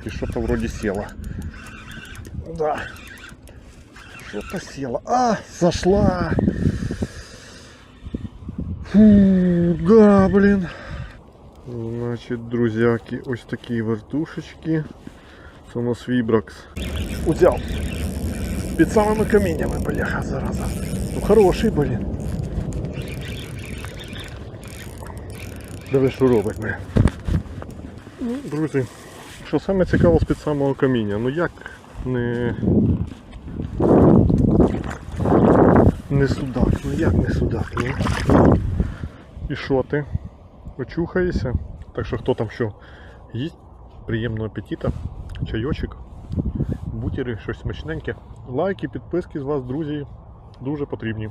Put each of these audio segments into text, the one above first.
Так, и что-то вроде село. Да. Что-то село. А, сошла. Фу, да, блин. Значить, друзяки, ось такі вертушечки. Це у нас Вібракс. Узяв. Під самими каміннями, бляха, зараза. Ну хороший, блін. Диви, що робить ми. Ну, друзі, Що саме цікаво з під самого каміння. Ну як не. Не судак, ну як не судак, ну. І що ти? Очухаєшся? Так що хто там що їсть, приємного апетита, чайочок, бутери, щось смачненьке. Лайки, підписки з вас, друзі, дуже потрібні.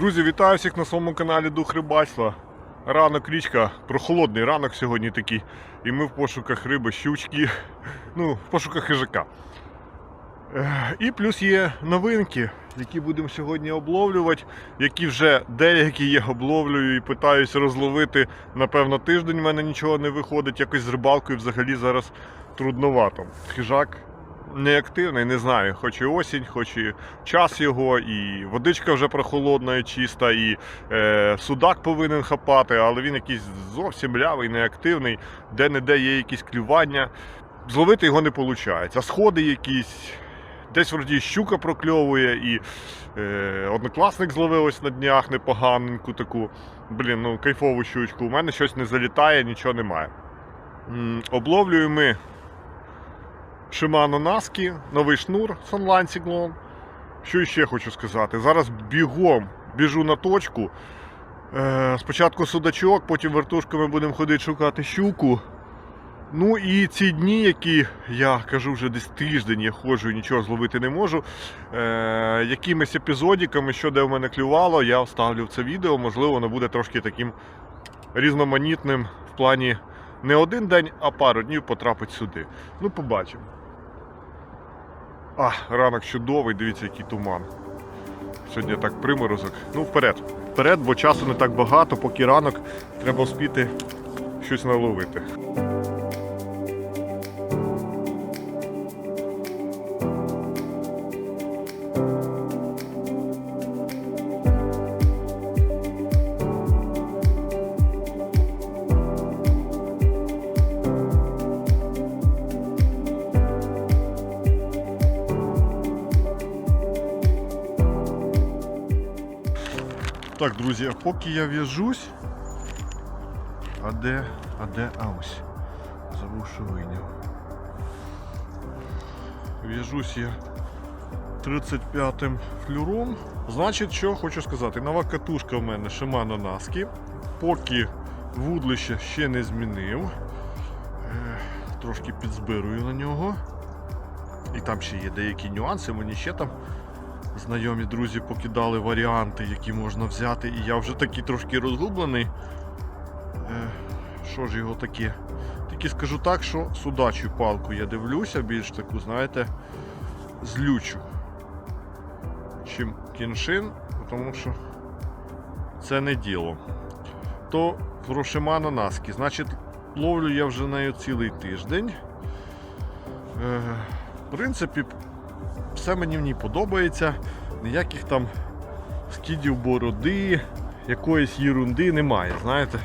Друзі, вітаю всіх на своєму каналі Дух Рибальства. Ранок річка, прохолодний ранок сьогодні такий. І ми в пошуках риби, щучки, ну, в пошуках хижака. І плюс є новинки, які будемо сьогодні обловлювати, які вже деякі я обловлюю і питаюся розловити. Напевно, тиждень в мене нічого не виходить, якось з рибалкою взагалі зараз трудновато. Хижак неактивний, не знаю, хоч і осінь, хоч і час його, і водичка вже прохолодна і чиста, і е, судак повинен хапати, але він якийсь зовсім лявий, неактивний, де-не-де є якісь клювання. Зловити його не виходить. А сходи якісь. Десь вроді щука прокльовує, і е, однокласник зловив ось на днях непоганеньку таку. Блін, ну кайфову щучку. У мене щось не залітає, нічого немає. М, обловлюємо ми Shimano Naski, новий шнур Sunline Cyclone. Що ще хочу сказати? Зараз бігом біжу на точку. Е, спочатку судачок, потім вертушками будемо ходити шукати щуку. Ну і ці дні, які я кажу вже десь тиждень, я ходжу і нічого зловити не можу. Е, якимись епізодиками, що де в мене клювало, я вставлю в це відео. Можливо, воно буде трошки таким різноманітним в плані не один день, а пару днів потрапить сюди. Ну, побачимо. А, ранок чудовий, дивіться, який туман. Сьогодні так приморозок. Ну, вперед. Вперед, бо часу не так багато, поки ранок треба вспіти щось наловити. Так, друзі, поки я в'яжусь. А де? А де? А ось. Забув, що вийняв. В'яжусь я 35-м флюром. Значить, що хочу сказати, нова катушка в мене Shimano Naski. Поки вудлище ще не змінив. Е, Трошки підзбирую на нього. І там ще є деякі нюанси, мені ще там знайомі друзі покидали варіанти, які можна взяти, і я вже такий трошки розгублений. Е, Що ж його таке? Тільки скажу так, що судачу палку я дивлюся, більш таку, знаєте, злючу, чим кіншин, тому що це не діло. То про Shimano Naski. Значить, ловлю я вже нею цілий тиждень. Е, В принципі, все мені в ній подобається. Ніяких там скидів бороди, якоїсь єрунди немає. знаєте.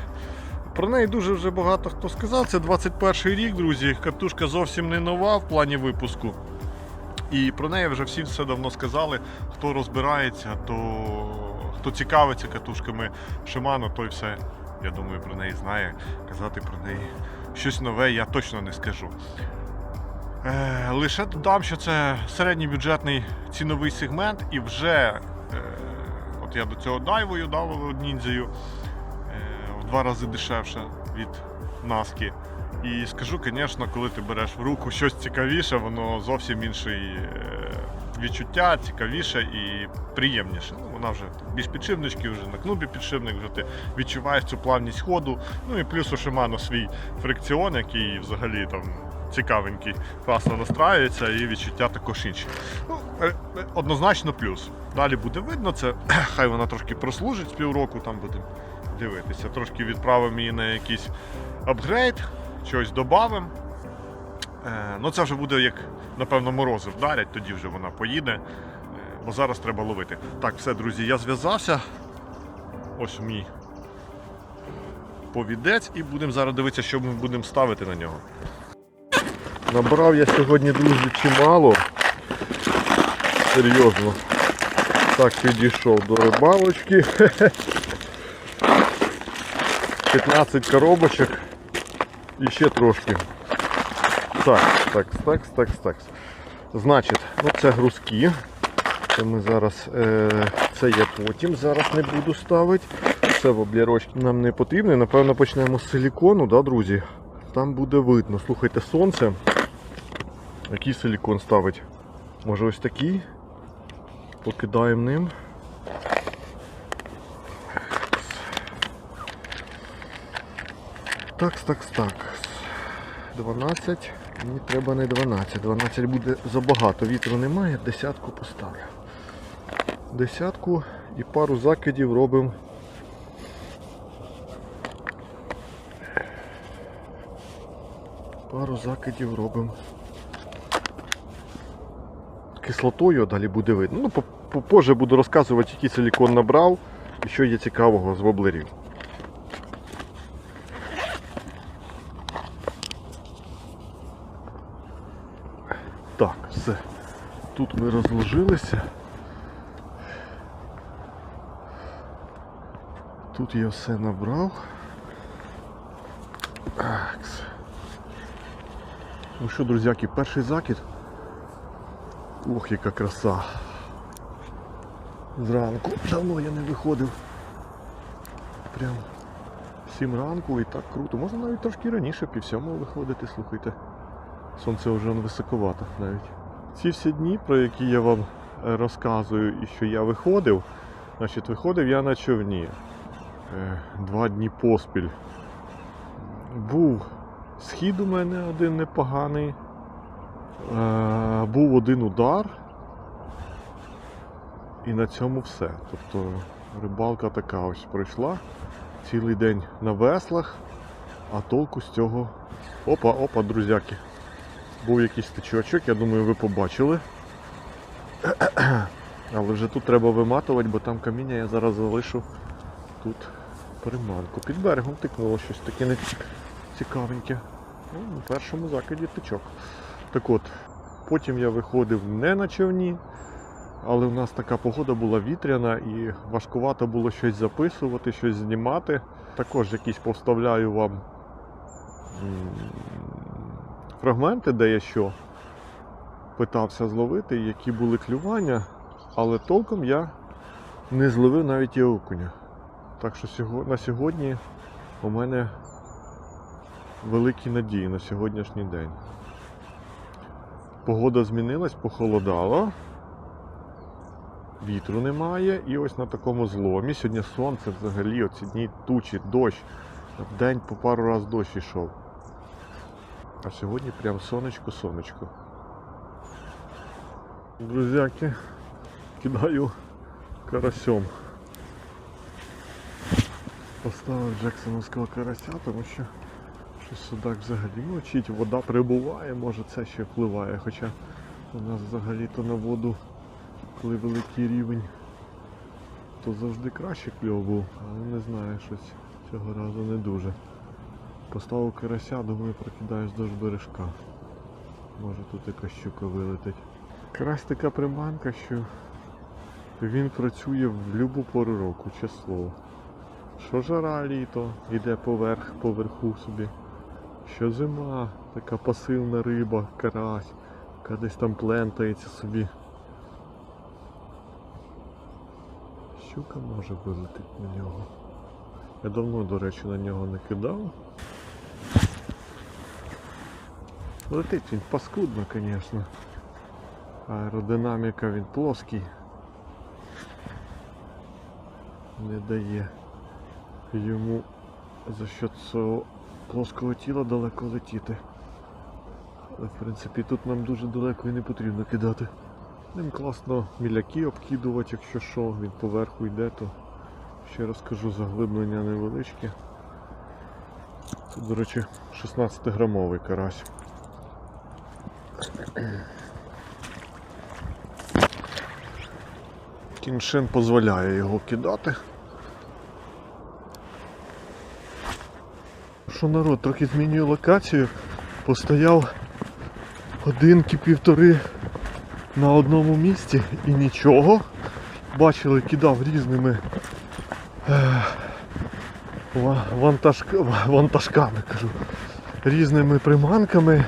Про неї дуже вже багато хто сказав. Це 21 рік, друзі. Катушка зовсім не нова в плані випуску. І про неї вже всі все давно сказали. Хто розбирається, то хто цікавиться катушками Shimano, той все, я думаю, про неї знає. Казати про неї щось нове я точно не скажу. Е, лише додам, що це середній бюджетний ціновий сегмент, і вже е, от я до цього дайвою дав ніндзею е, в два рази дешевше від наски. І скажу, звісно, коли ти береш в руку щось цікавіше, воно зовсім інше відчуття, цікавіше і приємніше. Ну, вона вже більш підшипнички, вже на кнубі підшипник, вже ти відчуваєш цю плавність ходу. Ну і плюс у Shimano свій фрикціон, який взагалі там цікавенький, класно настраюється і відчуття також інші. Ну, е, е, однозначно плюс. Далі буде видно це. Хай вона трошки прослужить з півроку, там будемо дивитися. Трошки відправимо її на якийсь апгрейд, щось додамо. Е, ну це вже буде як, напевно, морози вдарять, тоді вже вона поїде. Бо зараз треба ловити. Так, все, друзі, я зв'язався. Ось мій повідець, і будемо зараз дивитися, що ми будемо ставити на нього. Набрав я сьогодні, друзі, чимало. Серйозно. Так, підійшов до рибалочки. 15 коробочок і ще трошки. Так, так, так, так, так. Значить, ну це грузки. Це ми зараз, е, це я потім зараз не буду ставити. Це в облірочки нам не потрібно. Напевно, почнемо з силікону, да, друзі? Там буде видно. Слухайте, сонце. Який силікон ставить? Може ось такий? Покидаємо ним. Так, так, так. 12. Мені треба не 12. 12 буде забагато. Вітру немає, десятку поставлю. Десятку і пару закидів робимо. Пару закидів робимо. Кислотою далі буде видно. Ну, по- по- позже буду розказувати, який силікон набрав і що є цікавого з воблерів. Так, все. Тут ми розложилися. Тут я все набрав. Такс. Ну що, друзяки, перший закид. Ох, яка краса. Зранку. Давно я не виходив. Прям 7 ранку і так круто. Можна навіть трошки раніше, пів сьомого виходити, слухайте. Сонце вже високовато навіть. Ці всі дні, про які я вам е, розказую і що я виходив, значить виходив я на човні. Е, Два дні поспіль. Був схід у мене один непоганий. Е, Був один удар. І на цьому все. Тобто рибалка така ось пройшла. Цілий день на веслах, а толку з цього. Опа, опа, друзяки. Був якийсь течочок, я думаю, ви побачили. Але вже тут треба виматувати, бо там каміння я зараз залишу тут приманку. Під берегом тикнуло щось таке цікавеньке. Ну, на першому закиді тичок. Так от, потім я виходив не на човні, але в нас така погода була вітряна і важкувато було щось записувати, щось знімати. Також якісь повставляю вам фрагменти, де я що питався зловити, які були клювання, але толком я не зловив навіть і окуня. Так що на сьогодні у мене великі надії на сьогоднішній день. Погода змінилась, похолодало. Вітру немає, і ось на такому зломі. Сьогодні сонце взагалі, оці дні тучі, дощ. В день по пару разів дощ йшов. А сьогодні прям сонечко-сонечко. Друзяки, кидаю карасьом. Поставив Джексоновського карася, тому що щось судак взагалі мочить, вода прибуває, може це ще впливає, хоча у нас взагалі-то на воду, коли великий рівень, то завжди краще кльов був, але не знаю, щось цього разу не дуже. Поставив карася, думаю, прокидаюсь до бережка. Може тут якась щука вилетить. Карась така приманка, що він працює в будь-яку пору року, число. Що жара літо, йде поверх, поверху собі. Що зима, така пасивна риба, карась. яка десь там плентається собі. Щука може вилетіти на нього. Я давно, до речі, на нього не кидав. Летить він паскудно, звісно. Аеродинаміка він плоский. Не дає йому за що цього плоского тіла далеко летіти. Але в принципі тут нам дуже далеко і не потрібно кидати. Ним класно міляки обкидувати, якщо що, він поверху йде, то ще раз кажу, заглиблення невеличке. Це, до речі, 16-грамовий карась. Кіншин дозволяє його кидати. Що народ, трохи змінює локацію. Постояв годинки півтори на одному місці і нічого. Бачили, кидав різними е, ва- вантажками, кажу, різними приманками.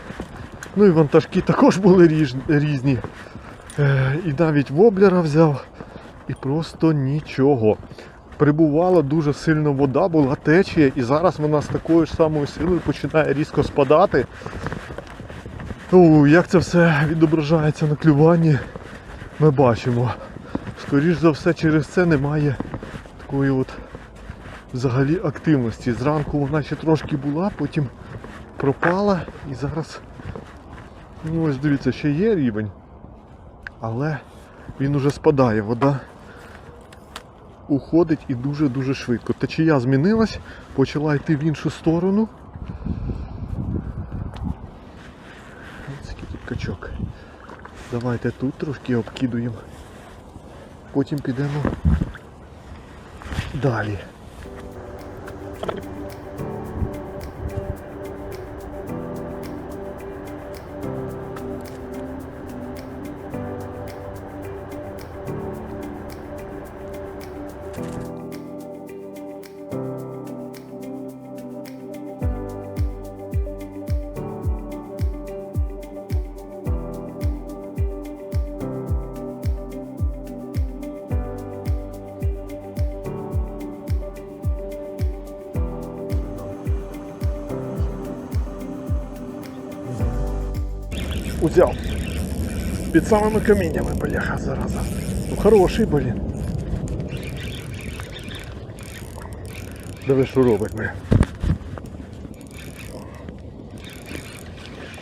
Ну і вантажки також були різні. Е, і навіть воблера взяв. І просто нічого. Прибувала дуже сильно вода, була течія, і зараз вона з такою ж самою силою починає різко спадати. Ну, як це все відображається на клюванні, ми бачимо. Скоріш за все, через це немає такої от взагалі активності. Зранку вона ще трошки була, потім пропала і зараз, ну ось дивіться, ще є рівень, але він уже спадає, вода уходить і дуже-дуже швидко. Течія змінилась, почала йти в іншу сторону. Ось тут качок. Давайте тут трошки обкидуємо. Потім підемо далі. Узяв. Під самими каміннями, бляха, зараза. Ну хороший, блін. Диви, що робить, бля.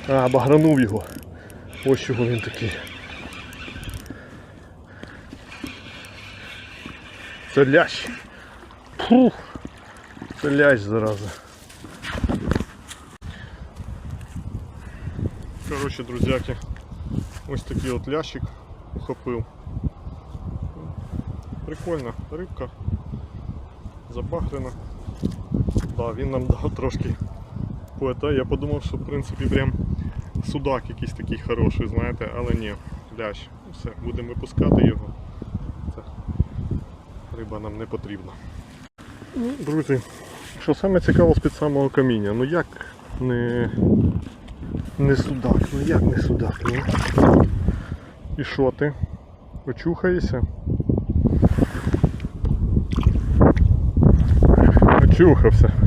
А, багранув його. Ось чого він такий. Це лящ. Фух. Це лящ, зараза. Коротше, друзяки, ось такий от лящик ухопив. Прикольна рибка. Забахрена. Да, він нам дав трошки поета. Я подумав, що в принципі прям судак якийсь такий хороший, знаєте, але ні, лящ. Все, будемо випускати його. Це риба нам не потрібна. Ну, друзі, що саме цікаво з під самого каміння, ну як не не судак, ну як не судак, ну? І що ти? Очухаєшся? Очухався.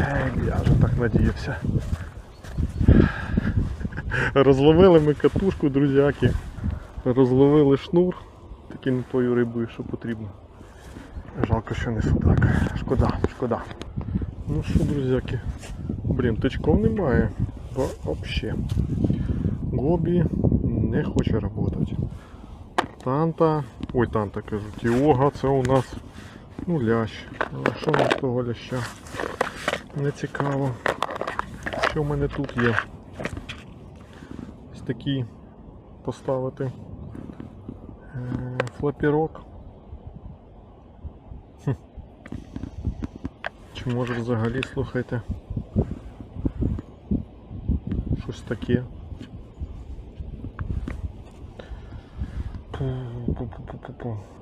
Ей, я вже так надіявся. Розловили ми катушку, друзяки. Розловили шнур. Таки не тою рибою, що потрібно. Жалко, що не судак. Шкода, шкода. Ну що, друзяки, блін, тичков немає. Вообще. Гобі не хоче працювати. Танта. Ой, танта кажу. Тіога це у нас ну лящ. А що у нас того ляща? Не цікаво. Що в мене тут є? Ось такий поставити е, флапірок. Чи може взагалі, слухайте, щось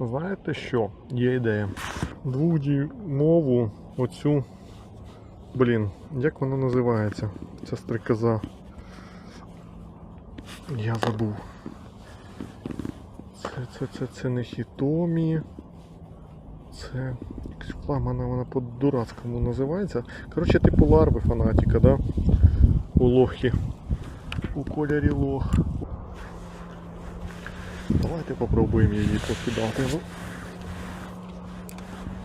Знаєте що? Є ідея. Дводюймову оцю. Блін, як вона називається? Ця стрикоза. Я забув. Це, це, це, це не хітомі. Це якась флагмана, вона по-дурацькому називається. Коротше, типу ларви фанатіка, да? У лохи. У кольорі лох. Давайте попробуємо її покидати. Ну.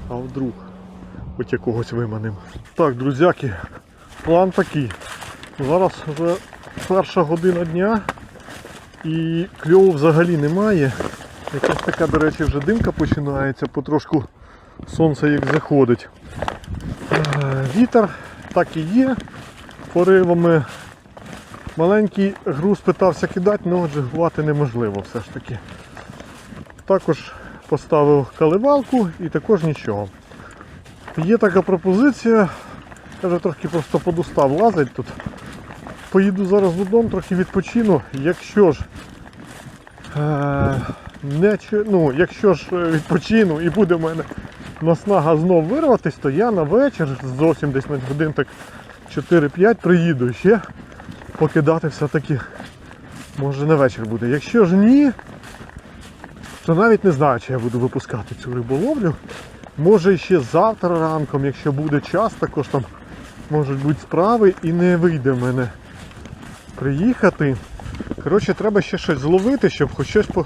А вдруг хоч якогось виманим. Так, друзяки, план такий. Зараз вже перша година дня і кльову взагалі немає. Якась така, до речі, вже димка починається, потрошку сонце як заходить. Е, Вітер так і є. Поривами маленький груз питався кидати, але джигувати неможливо все ж таки. Також поставив каливалку і також нічого. Є така пропозиція. Я вже трохи просто подустав лазить тут. Поїду зараз додому, трохи відпочину. Якщо ж е, не, ну, якщо ж е, відпочину і буде в мене наснага знов вирватись, то я на вечір зовсім десь на годин так 4-5 приїду ще покидати все-таки. Може на вечір буде. Якщо ж ні, то навіть не знаю, чи я буду випускати цю риболовлю. Може ще завтра ранком, якщо буде час, також там можуть бути справи і не вийде в мене приїхати. Коротше, треба ще щось зловити, щоб хоч щось по...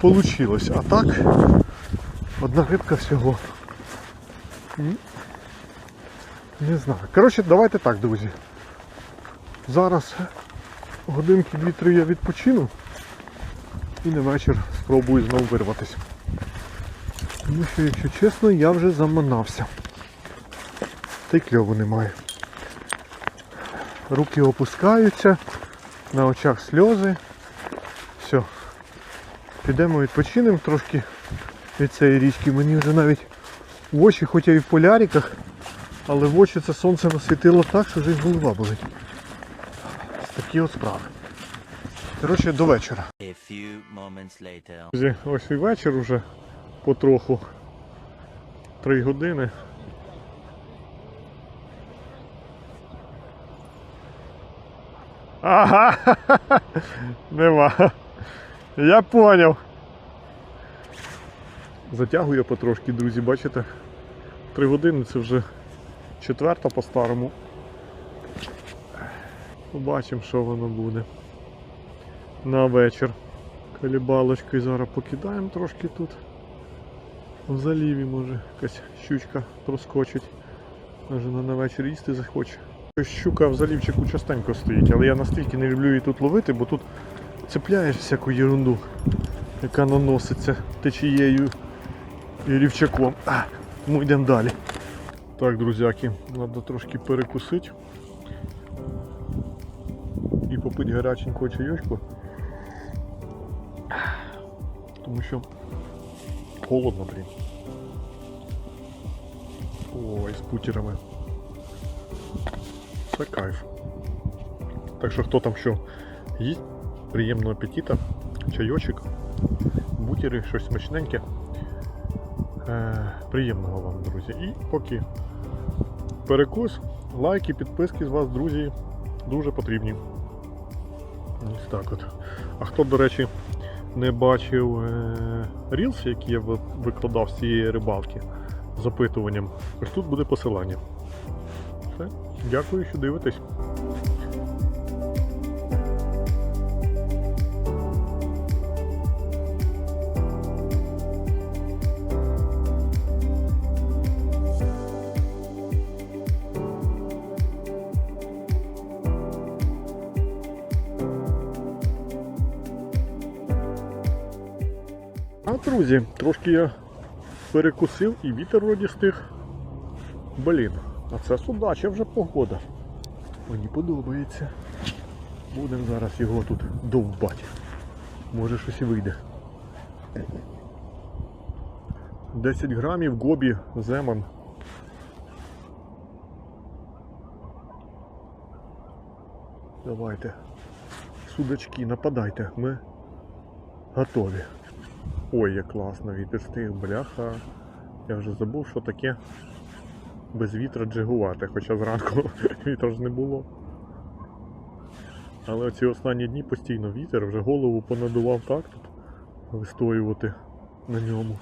получилось. А так, одна рибка всього. Не знаю. Коротше, давайте так, друзі. Зараз годинки 2-3 я відпочину і на вечір спробую знову вирватися. Тому що, якщо чесно, я вже заманався. Та й кльову немає. Руки опускаються, на очах сльози. Все. Підемо відпочинемо трошки від цієї річки. Мені вже навіть в очі, хоч я і в поляриках, але в очі це сонце насвітило так, що вже й голова болить. Такі от справи. Коротше, до вечора. Друзі, ось і вечір уже потроху. Три години. Ага, нема. Я поняв. Затягую я потрошки, друзі, бачите? Три години це вже четверта по-старому. Побачимо, що воно буде. На вечір. Калібалочкою зараз покидаємо трошки тут. В заліві може якась щучка проскочить. Може вона на вечір їсти захоче. Щука в залівчику частенько стоїть, але я настільки не люблю її тут ловити, бо тут цепляєш всяку ерунду, яка наноситься течією і рівчаком. А, тому йдемо далі. Так, друзяки, треба трошки перекусити і попити гаряченького чайочку. Тому що холодно, блін. Ой, з путерами. Це кайф. Так що хто там що їсть, приємного апетита, чайочок, бутери, щось смачненьке. Е, приємного вам, друзі. І поки перекус, лайки, підписки з вас, друзі, дуже потрібні. Ось так от. А хто, до речі, не бачив е, рілс, який я викладав з цієї рибалки з опитуванням, ось тут буде посилання. Все. Дякую, що дивитесь. Друзі, трошки я перекусив і вітер вроді стих. Блін, а це судача вже погода. Мені подобається. Будемо зараз його тут довбати. Може щось і вийде. 10 грамів гобі земан. Давайте. Судачки, нападайте, ми готові. Ой, як класно вітер стих, бляха. Я вже забув, що таке без вітра джигувати, хоча зранку вітра ж не було. Але ці останні дні постійно вітер, вже голову понадував так тут вистоювати на ньому.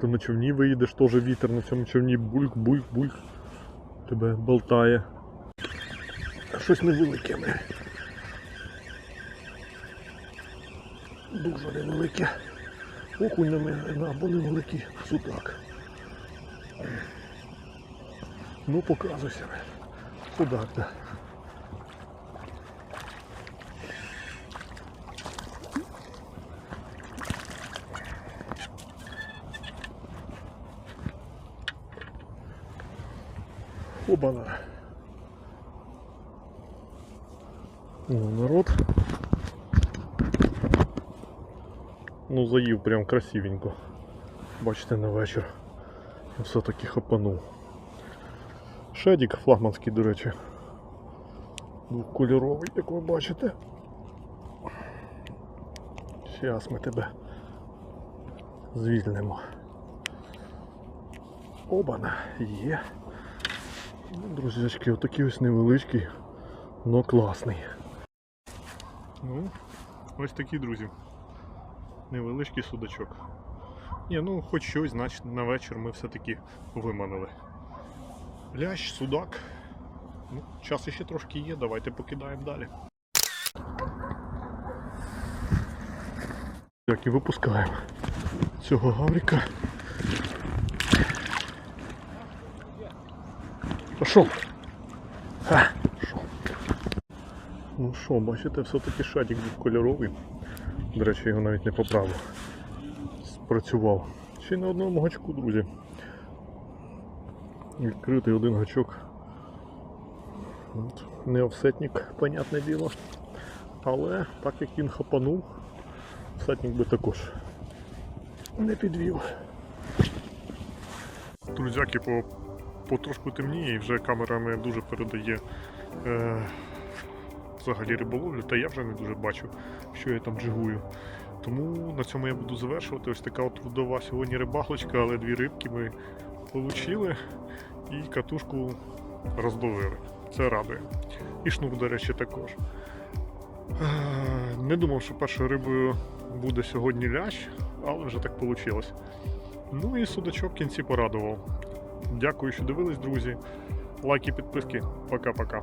То на човні виїдеш, теж вітер на цьому човні бульк, бульк, бульк. Тебе болтає. Щось невелике. ми. Дуже невелике. Окунь або невеликий судак. Ну, показуйся. Судак, да. Обана. Ну, народ. Ну, заїв прям красивенько. Бачите, на вечір. Все-таки хапанув. Шедік флагманський, до речі. Двокольоровий, як ви бачите. Зараз ми тебе звільнимо. Обана, є. Ну, Друзячки, отакий ось невеличкий, но класний. Ну, ось такі, друзі. Невеличкий судачок. Ні, ну хоч щось, значить на вечір ми все-таки виманили. Лящ, судак. Ну, час ще трошки є, давайте покидаємо далі. Так, і випускаємо цього гаврика. Пішов. Ну що, бачите, все-таки шатик кольоровий. До речі, його навіть не поправив. Спрацював. Ще й на одному гачку, друзі. Відкритий один гачок. От. Не офсетник, понятне діло. Але так як він хапанув, офсетник би також не підвів. Друзяки, по, потрошку темніє і вже камера не дуже передає е, взагалі риболовлю, та я вже не дуже бачу, що я там джигую. Тому на цьому я буду завершувати. Ось така от вдова сьогодні рибалочка, але дві рибки ми отримали і катушку розловили. Це радує. І шнур, до речі, також. Е, Не думав, що першою рибою буде сьогодні лящ, але вже так вийшло. Ну і судачок в кінці порадував. Дякую, що дивились, друзі. Лайки, підписки. Пока-пока.